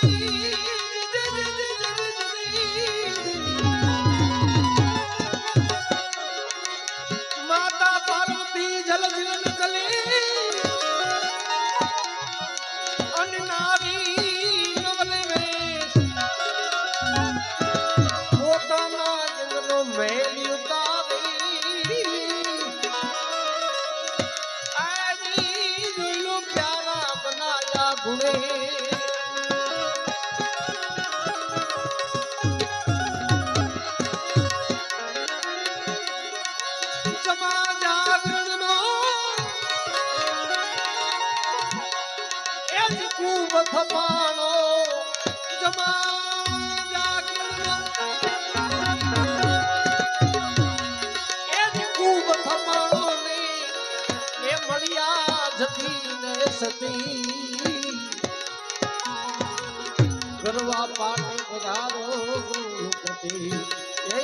Thank you. સતી ગરવા પાટે પધારો ગુરુપતિ એ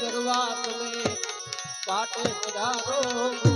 ગરવા તમે પાટે પધારો ગુરુ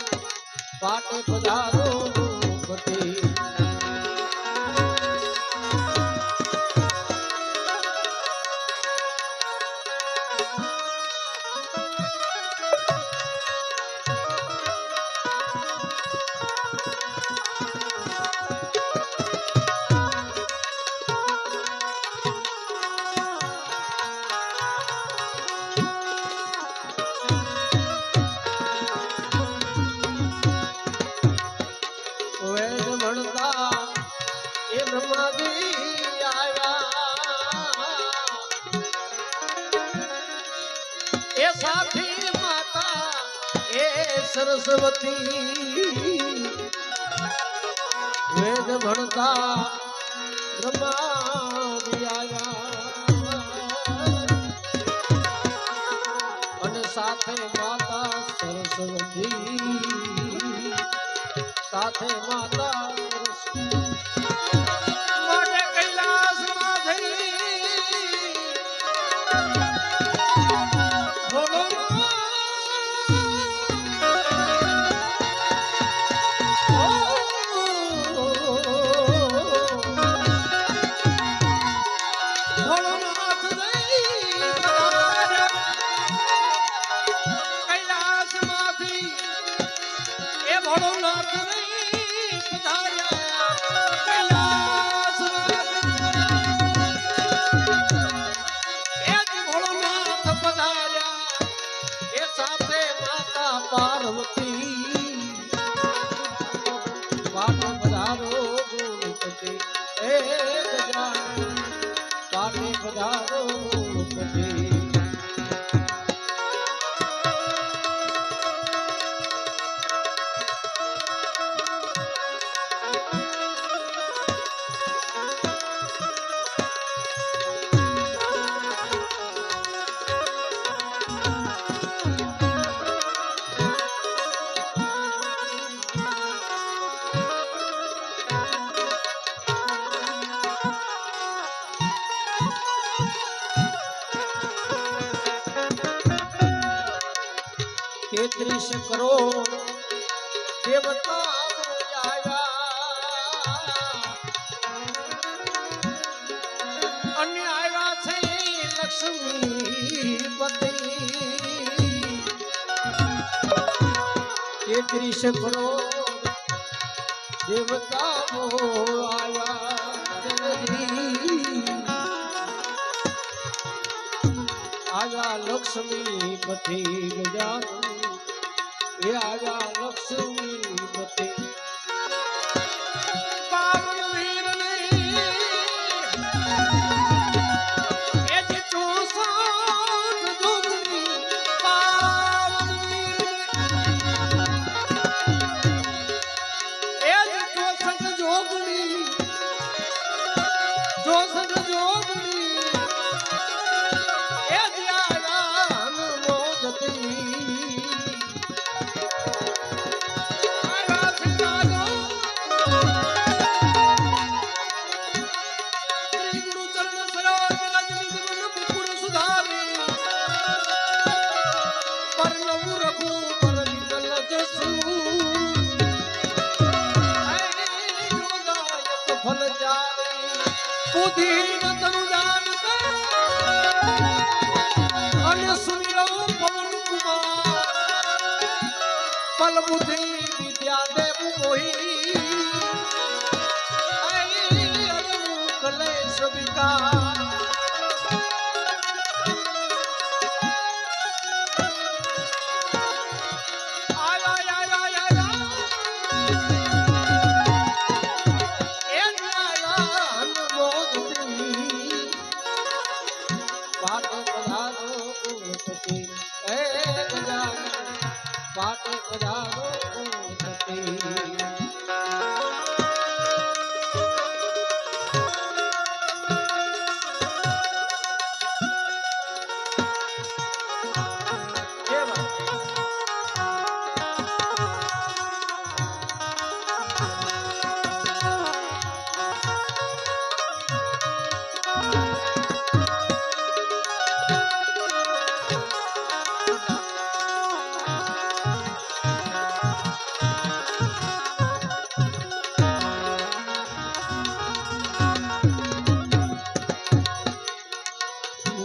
પાટે પધારો સરસ્વતી વેદ ભણતા અને સાથે માતા સરસ્વતી સાથે માતા તેત્રીસ કરોડ દેવતા અને આવ્યા છે લક્ષ્મીપતિ. તેત્રીસ કરોડ દેવતાઓ આવ્યા. Laxmipati ગજાન Yeah, I got look to me.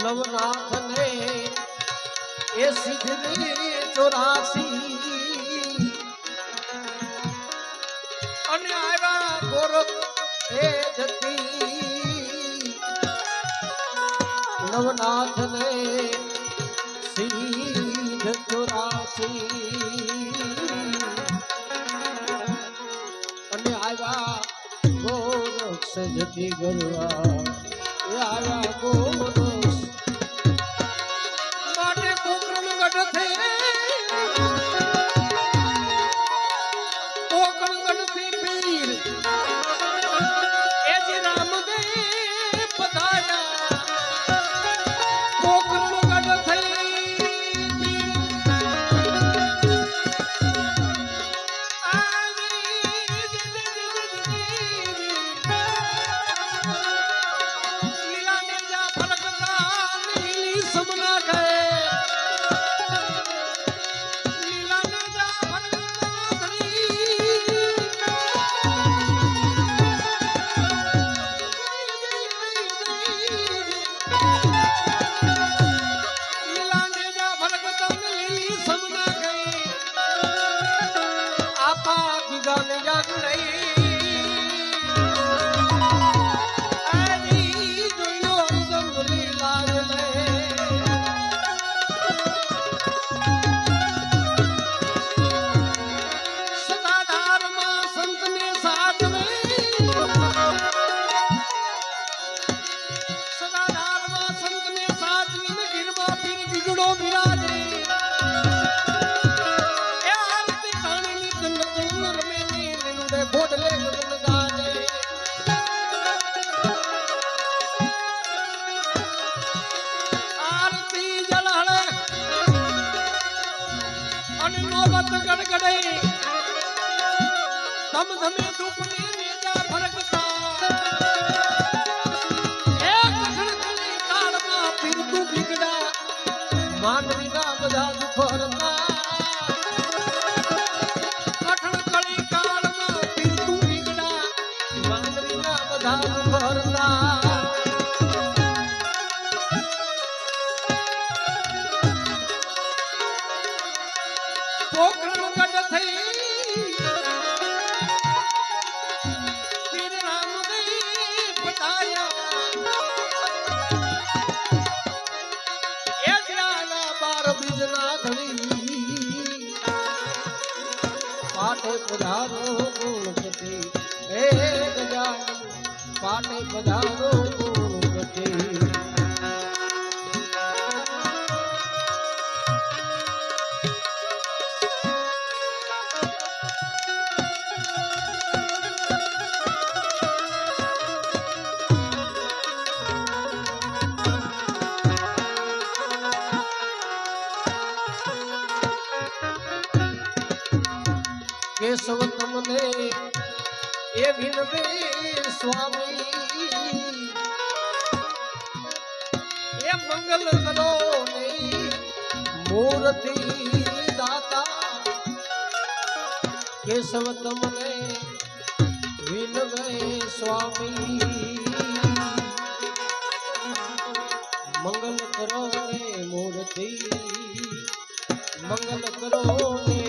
Navnath ને એ સિદ્ધરી ચોરાસી. અને આવ્યા ગોરખ એ જતી. નવનાથ ને સિદ્ધ ચોરાસી. અને આવ્યા ગોરખ જતી ગરવા. આવ્યા ગોર પાટે પધારો ગુણપતિ હે ગજાનન પાટે પધારો ગુણપતિ કેશવ તમને વિનવે સ્વામી. મંગલ કરો ને મૂર્તિ મંગલ કરો ને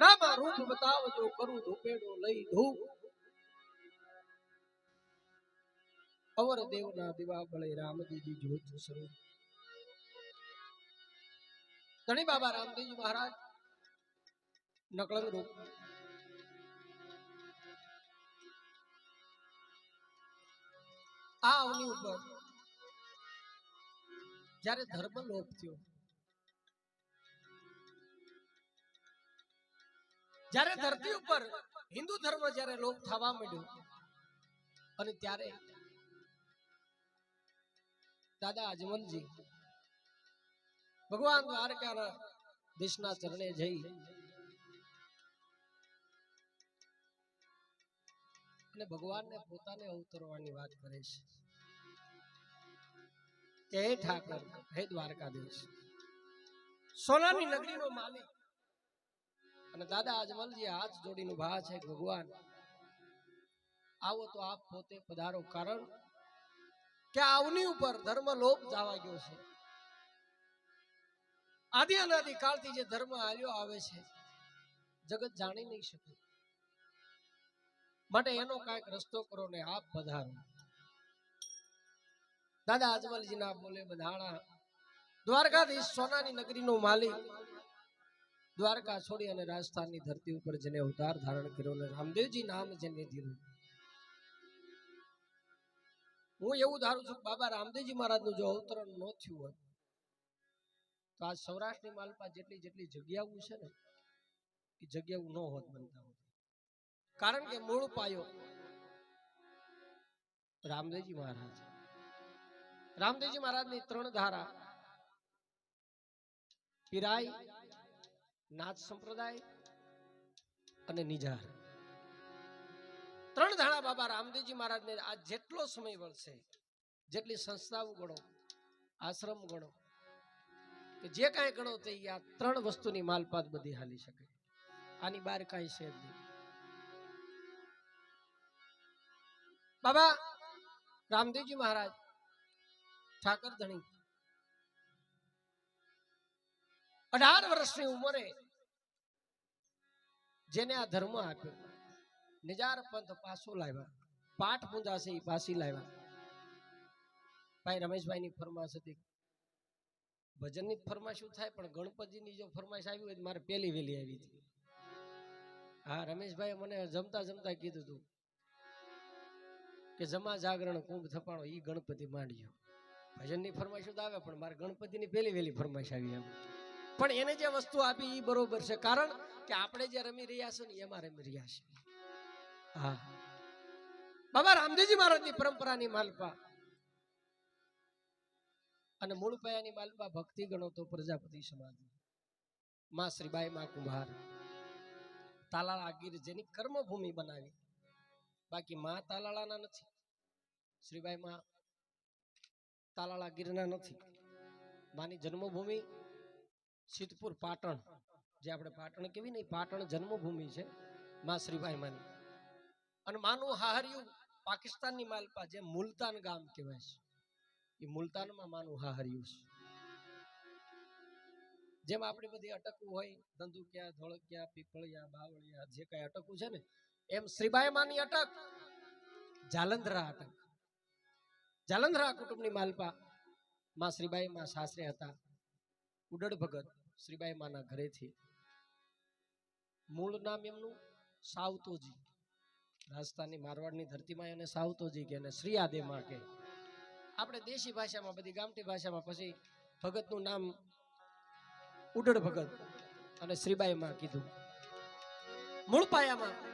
રામા રૂપ બતાવજો, કરું ધૂપેડો, લઈ ધૂપ. અવર દેવના દિવા બળે રામજીજી જોત સ્વરૂપ. ધણી બાબા રામદેવજી મહારાજ નકળંગ રૂપ. આ અવની ઉપર જ્યારે ધર્મ લોપ થયો જ્યારે ધરતી ઉપર હિન્દુ ધર્મ જ્યારે લોપ થવા માંડ્યો, અને ત્યારે દાદા અજમલજી ભગવાન દ્વારકાના દેશના ચરણે જઈ અને ભગવાનને પોતાને અવતરવાની વાત કરે છે. કે હે ઠાકર, હે દ્વારકાધીશ, સોનાની નગરીનો માલિક અને દાદા અજમલજી હાથ જોડીને ઊભા છે, ભગવાન. આવો તો આપ પોતે પધારો, કારણ કે આવની ઉપર ધર્મ લોપ જવા ગયો છે. આદિ અનાદિ કાળથી જે ધર્મ આવ્યો આવે છે, જગત જાણી નહીં શકે. માટે એનો કાંઈક રસ્તો કરો ને આપ પધારો. દાદા અજમલજીના બોલે બધાણા, દ્વારકાધીશ સોનાની નગરીનો માલિક દ્વારકા, છોડી અને રાજસ્થાનની ધરતી ઉપર જેને અવતાર ધારણ કર્યો અને રામદેવજી નામ જેને દીધું. હું એવું ધારું છું બાબા રામદેવજી મહારાજનું જો અવતરણ ન થયું હોય, તો આ સૌરાષ્ટ્રની માલપા જેટલી જેટલી જગ્યાઓ છે ને, એ જગ્યાઓ ન હોત બનતા હોત. કારણ કે મૂળ પાયો રામદેવજી મહારાજ. રામદેવજી મહારાજની ત્રણ ધારા પીરાય નાથ સંપ્રદાય અને નિજાર. ત્રણ ધાણા બાબા રામદેવજી મહારાજને આ જેટલો સમય વળશે, જેટલી સંસ્થાઓ ગણો, આશ્રમ ગણો, કે જે કાંઈ ગણો તે આ ત્રણ વસ્તુની માલપાત બધી હાલી શકે. આની બહાર કાંઈ છે નહીં. બાબા રામદેવજી મહારાજ, ઠાકર ધણી, અઢાર વર્ષની ઉંમરે જેને આ ધર્મ આપ્યો. નિજાર પંથ પાછો લાવ્યા. પાઠ પૂંજા છે એ પાછી લાવ્યા. ભાઈ રમેશભાઈ ની ફરમાશ હતી. ભજનની ફરમાશ શું થાય? પણ ગણપતિની જો ફરમાશ આવી હોય મારે પેલી વેલી આવી હતી. હા રમેશભાઈ મને જમતા જમતા કીધું હતું કે જમા જાગરણ, કુંભ થપાણો, ઈ ગણપતિ માંડ્યો. ભજનની ફરમાઈશ તો આવે, પણ મારે ગણપતિની પેલી વેલી ફરમાઈશ આવી એમ. પણ એને જે વસ્તુ આપી એ બરોબર છે. કારણ કે આપણે જે રમી રહ્યા છે ને એમાં રમી રહ્યા છે. હા. બાબા રામદેવજી મહારાજની પરંપરાની માલપા. અને મૂળ પાયાની માલપા ભક્તિ ગણો પ્રજાપતિ સમાજમાં શ્રીબાઈ, માં કુંભાર. તાલાળા ગીર જેની કર્મભૂમિ બનાવી. બાકી માં તાલાળાના નથી. શ્રીબાઈ માં તાલાળા ગીરના નથી. માની જન્મભૂમિ સિદ્ધપુર પાટણ, જે આપણે પાટણ કેવી ને પાટણ જન્મભૂમિ છે માં શ્રીભાઈ માની અને માનું હાહર્યું પાકિસ્તાનની માલપા જે મુલતાન ગામ કહેવાય છે. એ મુલતાનમાં માનું હાહર્યું છે. જેમ આપણે બધી અટકવું હોય, ધંધુક્યા, ધોળકિયા, પીપળિયા, બાવળિયા, જે કઈ અટકવું છે ને, એમ શ્રીબાઈ માની અટક, જાલંધરા અટક. જાલંધરા કુટુંબની માલપા માં શ્રીબાઈ માં સાસરે હતા ઉડડ ભગત શ્રીબાઈ માના ઘરેથી. મૂળ નામ એમનું સાવતોજી. રાજસ્થાનની મારવાડની ધરતીમાં એને સાવતોજી કે એને શ્રીયાદે માં કે. આપણે દેશી ભાષામાં, બધી ગામઠી ભાષામાં પછી ભગતનું નામ ઉડડ ભગત અને શ્રીબાઈ માં કીધું. મૂળ પાયામાં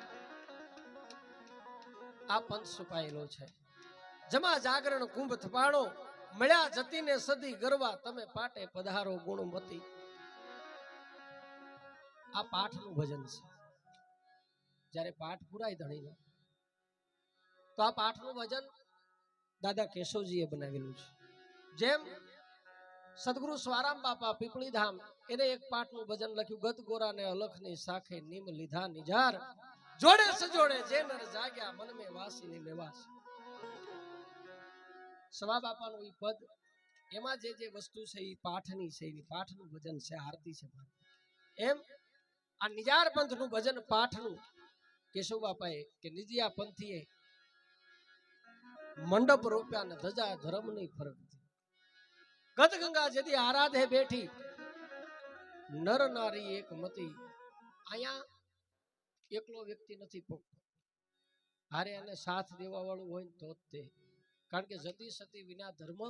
આ પંથ સુપાયેલો છે. જમા જાગરણ કુંભ થપાણો, મળ્યા જતીને સદી ગરવા, તમે પાટે પધારો ગુણમતી. આ પાઠનું ભજન છે. જ્યારે પાઠ પુરાય ધણીનો, તો આ પાઠનું ભજન દાદા કેશવજીએ બનાવેલું છે. જેમ સદગુરુ સ્વારામ બાપા પીપળી ધામ એને એક પાઠનું ભજન લખ્યું, ગત ગોરાને અલખની સાખે નિમ લીધા નિજાર, જોડે સજોડે જે નર જાગ્યા મન મે વાસીની લેવાસ સવા બાપાનું ઈ પદ, એમાં જે જે વસ્તુ છે એ પાઠની છે એ પાઠનું ભજન છે, આરતી છે. એમ આ નિજાર પંથનું ભજન પાઠનું કેશવ બાપાએ કે નિજિયા પંથીએ મંડપ રોપ્યા ને ધજા ધર્મની ફરક ગત ગંગા જેથી આરાધે બેઠી નર નારી એક મતી અહીંયા એકલો વ્યક્તિ નથી પોગતો હારે એને સાથ દેવા વાળું હોય તો જ તે. કારણ કે જતી સતી વિના ધર્મ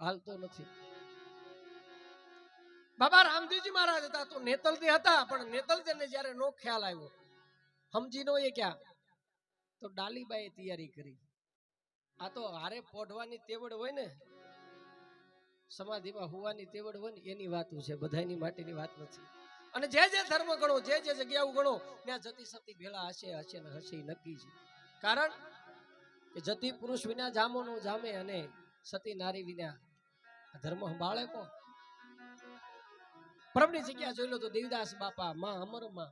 હાલતો નથી. બાબા રામદેવજી મહારાજ હતા, તો નેતલથી હતા, પણ નેતલજીને જ્યારે નો ખ્યાલ આવ્યો સમજી નો એ ક્યાં? તો ડાલીબાઈએ તૈયારી કરી. આ તો હારે પોઢવાની તેવડ હોય ને, સમાધિમાં હોવાની તેવડ હોય ને, એની વાત છે બધાની માટેની વાત નથી. અને જે જે ધર્મ ગણો, જે જે જગ્યાઓ ગણો, ત્યાં જતી સતી ભેળા હશે હશે ને હશે નક્કી છે. કારણ કે જતી પુરુષ વિના જામો નો જામે અને સતી નારી વિના ધર્મ સંભાળે કોણ? પરમની જગ્યા જોઈ લો તો દેવદાસ બાપા, માં અમરમાં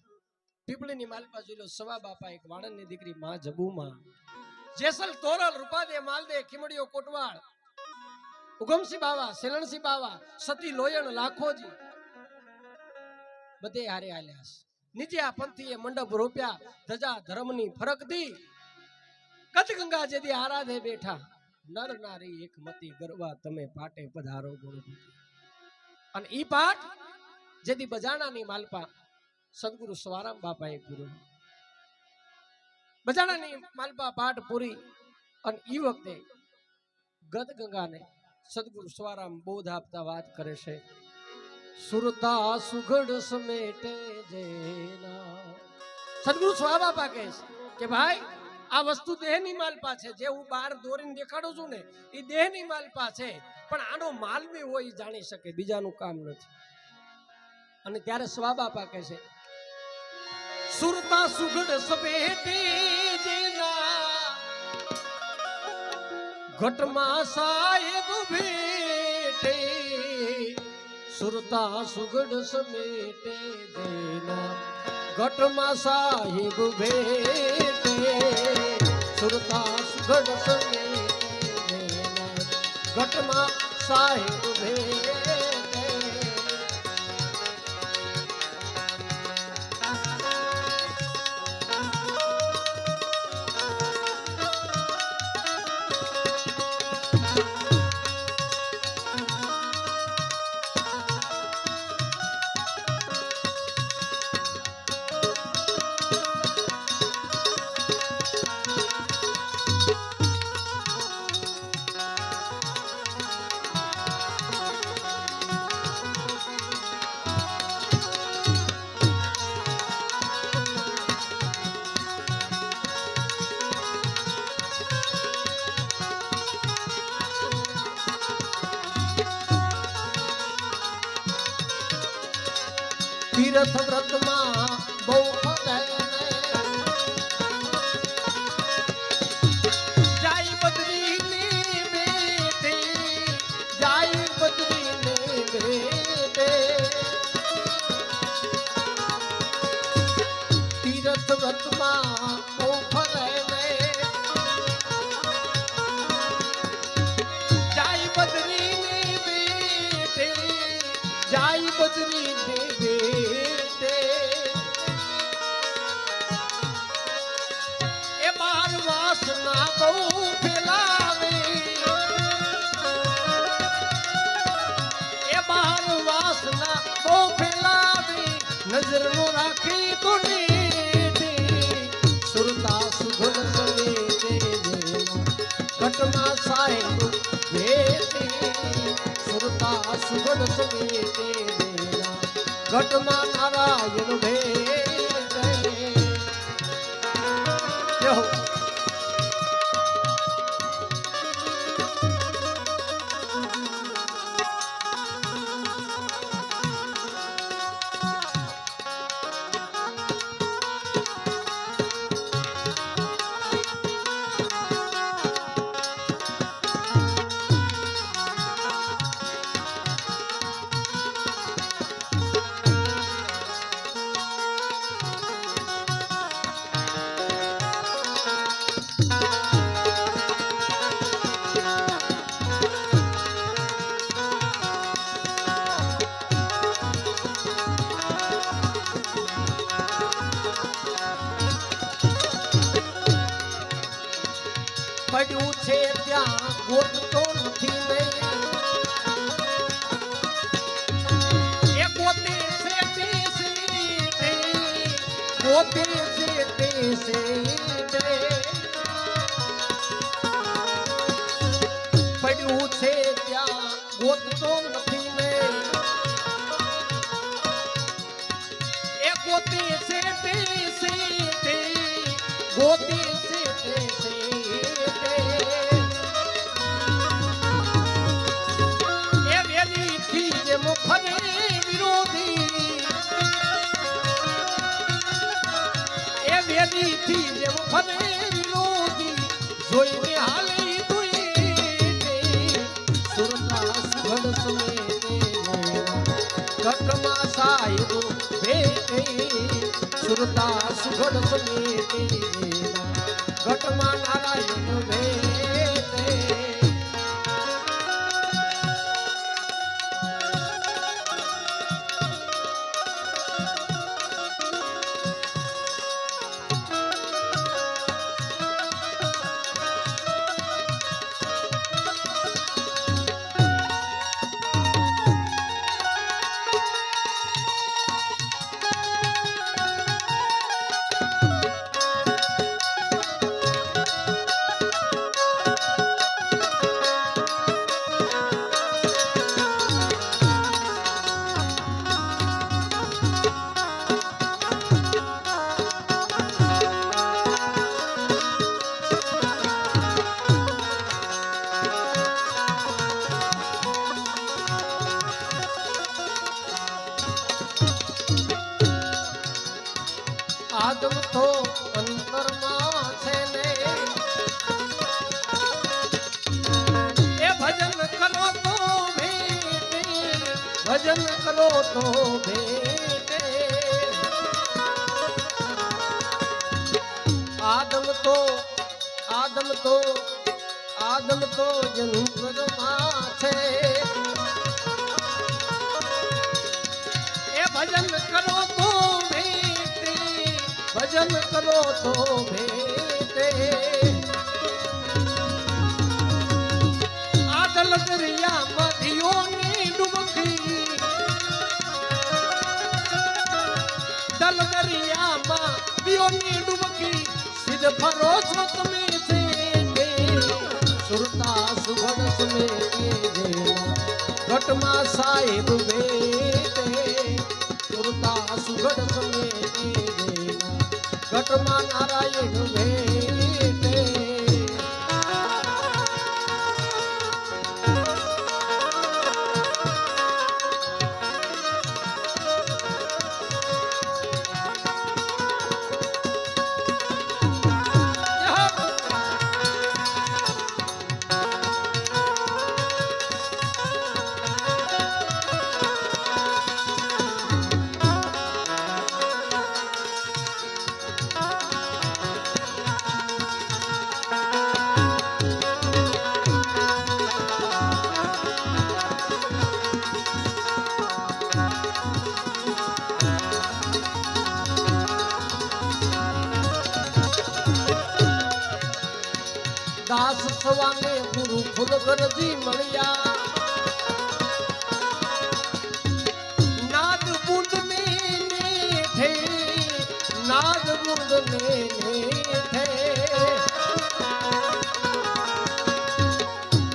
પીપળીની માલપા જોઈ લો, સવા બાપા, એક વાણંદની દીકરી, માં જબુમાં. જેસલ તોરલ રૂપાદે માલદે ખીમડીઓ, કોટવાળ. ઉગમસિંહ બાવા સેલણસિંહ બાવા, સતી લોયણ, લાખોજી. બધે હારે આલ્યા નીચે આ પંથીએ મંડપ રોપ્યા. ધજા, ધર્મની ફરક દી. કચ ગંગા જેથી આરાધે બેઠા. નર નારી એક મતી ગરવા તમે પાટે પધારો ગુણપતિ અને ઈ પાઠ જેથી બજાણાની માલપા સદગુરુ સ્વારામ બાપાએ પૂરું. બજાણાની માલપા પાઠ પૂરી અને એ વખતે ગદગંગાને સદગુરુ સ્વારામ બોધ આપતા વાત કરે છે. સુરતા સુઘડ સમેટે જેના. સદગુરુ સ્વા બાપા કહે છે કે ભાઈ, આ વસ્તુ દેહની માલપા છે. જે હું બહાર દોરીને દેખાડું છું ને એ દેહની માલપા છે. પણ આનો માલ બી હોય જાણી શકે, બીજાનું કામ નથી. અને ત્યારે સ્વા બાપા કહે છે, સુરતા સુગડ સપેટે જેના ઘટમાં સાહેબ ભેટે, સુરતા સુગડ સમેટે જેના ઘટમાં સાહેબ ભેટે, સુરતા સુગડ સમેટે જેના ઘટમાં સાહેબ ભેટે. चले સુરતા સુગડ સમેતે ઘટમાં भजन करो तो बेटे। आदम तो आदम तो आदम तो जंगल माथे ए भजन करो तो बेटे भजन करो तो बेटे। आदल दरिया मधियों દિયોની ડૂબકી સિદ્ધ ફરો છો તમે છે સુરતા સાહેબ ઘટમાં નારાયણ બેટે.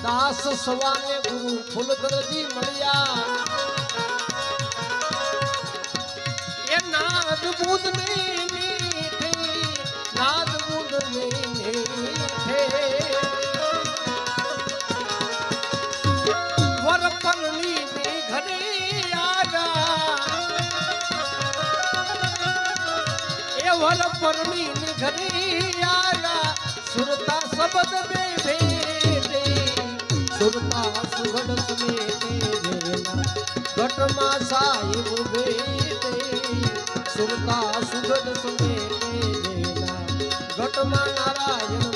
દાસ સવાને ગુરુ ફુલગરજી મળ્યા. એ નાદ બુદ નાદ બુદ ને નેઠે વરપરણી ઘરે આવ્યા એ ઘરે આવ્યા સુરતા શબ્દ બે ભેટે સુરતા સુગડ સમેટે ઘટમાં સાહેબ બેટે સુરતા સુગડ સમેટે ઘટમાં નારાયણ